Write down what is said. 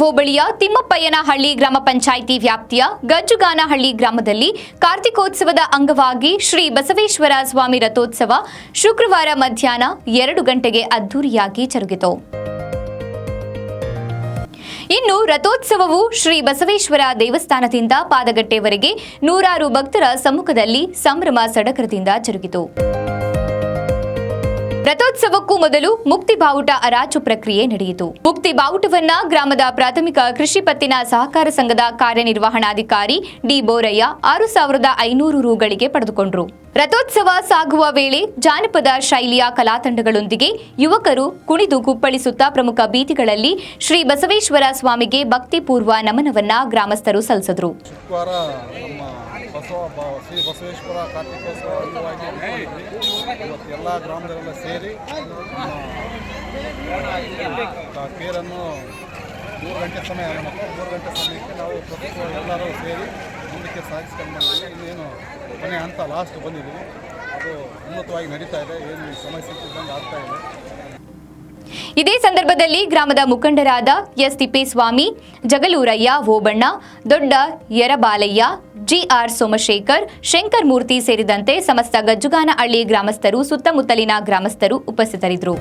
ಹೋಬಳಿಯ ತಿಮ್ಮಪ್ಪಯ್ಯನಹಳ್ಳಿ ಗ್ರಾಮ ಪಂಚಾಯಿತಿ ವ್ಯಾಪ್ತಿಯ ಗಜ್ಜುಗಾನಹಳ್ಳಿ ಗ್ರಾಮದಲ್ಲಿ ಕಾರ್ತಿಕೋತ್ಸವದ ಅಂಗವಾಗಿ ಶ್ರೀ ಬಸವೇಶ್ವರ ಸ್ವಾಮಿ ರಥೋತ್ಸವ ಶುಕ್ರವಾರ ಮಧ್ಯಾಹ್ನ ಎರಡು ಗಂಟೆಗೆ ಅದ್ದೂರಿಯಾಗಿ ಜರುಗಿತು. ಇನ್ನು ರಥೋತ್ಸವವು ಶ್ರೀ ಬಸವೇಶ್ವರ ದೇವಸ್ಥಾನದಿಂದ ಪಾದಗಟ್ಟೆವರೆಗೆ ನೂರಾರು ಭಕ್ತರ ಸಮ್ಮುಖದಲ್ಲಿ ಸಂಭ್ರಮ ಸಡಗರದಿಂದ ಜರುಗಿತು. ರಥೋತ್ಸವಕ್ಕೂ ಮೊದಲು ಮುಕ್ತಿ ಬಾವುಟ ಅರಾಜು ಪ್ರಕ್ರಿಯೆ ನಡೆಯಿತು. ಮುಕ್ತಿ ಬಾವುಟವನ್ನ ಗ್ರಾಮದ ಪ್ರಾಥಮಿಕ ಕೃಷಿ ಪತ್ತಿನ ಸಹಕಾರ ಸಂಘದ ಕಾರ್ಯನಿರ್ವಹಣಾಧಿಕಾರಿ ಡಿ ಬೋರಯ್ಯ ಆರು ಸಾವಿರದ ಐನೂರು ರುಗಳಿಗೆ ಪಡೆದುಕೊಂಡರು. ರಥೋತ್ಸವ ಸಾಗುವ ವೇಳೆ ಜಾನಪದ ಶೈಲಿಯ ಕಲಾತಂಡಗಳೊಂದಿಗೆ ಯುವಕರು ಕುಣಿದು ಕುಪ್ಪಳಿಸುತ್ತಾ ಪ್ರಮುಖ ಬೀದಿಗಳಲ್ಲಿ ಶ್ರೀ ಬಸವೇಶ್ವರ ಸ್ವಾಮಿಗೆ ಭಕ್ತಿಪೂರ್ವ ನಮನವನ್ನ ಗ್ರಾಮಸ್ಥರು ಸಲ್ಲಿಸಿದ್ರು. ಇವತ್ತು ಎಲ್ಲ ಗ್ರಾಮದಲ್ಲೆಲ್ಲ ಸೇರಿ ತೇರನ್ನು ಮೂರು ಗಂಟೆ ಸಮಯ, ಮತ್ತು ಮೂರು ಗಂಟೆ ಸಮಯಕ್ಕೆ ನಾವು ಪ್ರತಿ ಎಲ್ಲರೂ ಸೇರಿ ಮುಂದಕ್ಕೆ ಸಾಗಿಸ್ಕೊಂಡು ಬಂದಿದ್ದೀವಿ. ಇನ್ನೇನು ಕೊನೆ ಅಂತ ಲಾಸ್ಟ್ ಬಂದಿದ್ದೀವಿ. ಅದು ಉನ್ನತವಾಗಿ ನಡೀತಾ ಇದೆ, ಏನು ಸಮಸ್ಯೆ ಆಗ್ತಾ ಇದೆ ಇದೇ ಸಂದರ್ಭದಲ್ಲಿ ಗ್ರಾಮದ ಮುಖಂಡರಾದ ಎಸ್ ತಿಪ್ಪೇಸ್ವಾಮಿ ಜಗಲೂರಯ್ಯ ಓಬಣ್ಣ, ದೊಡ್ಡ ಯರಬಾಲಯ್ಯ, ಜಿಆರ್ ಸೋಮಶೇಖರ್, ಶಂಕರ್ ಮೂರ್ತಿ ಸೇರಿದಂತೆ ಸಮಸ್ತ ಗಜ್ಜುಗಾನಹಳ್ಳಿ ಗ್ರಾಮಸ್ಥರು, ಸುತ್ತಮುತ್ತಲಿನ ಗ್ರಾಮಸ್ಥರು ಉಪಸ್ಥಿತರಿದ್ದರು.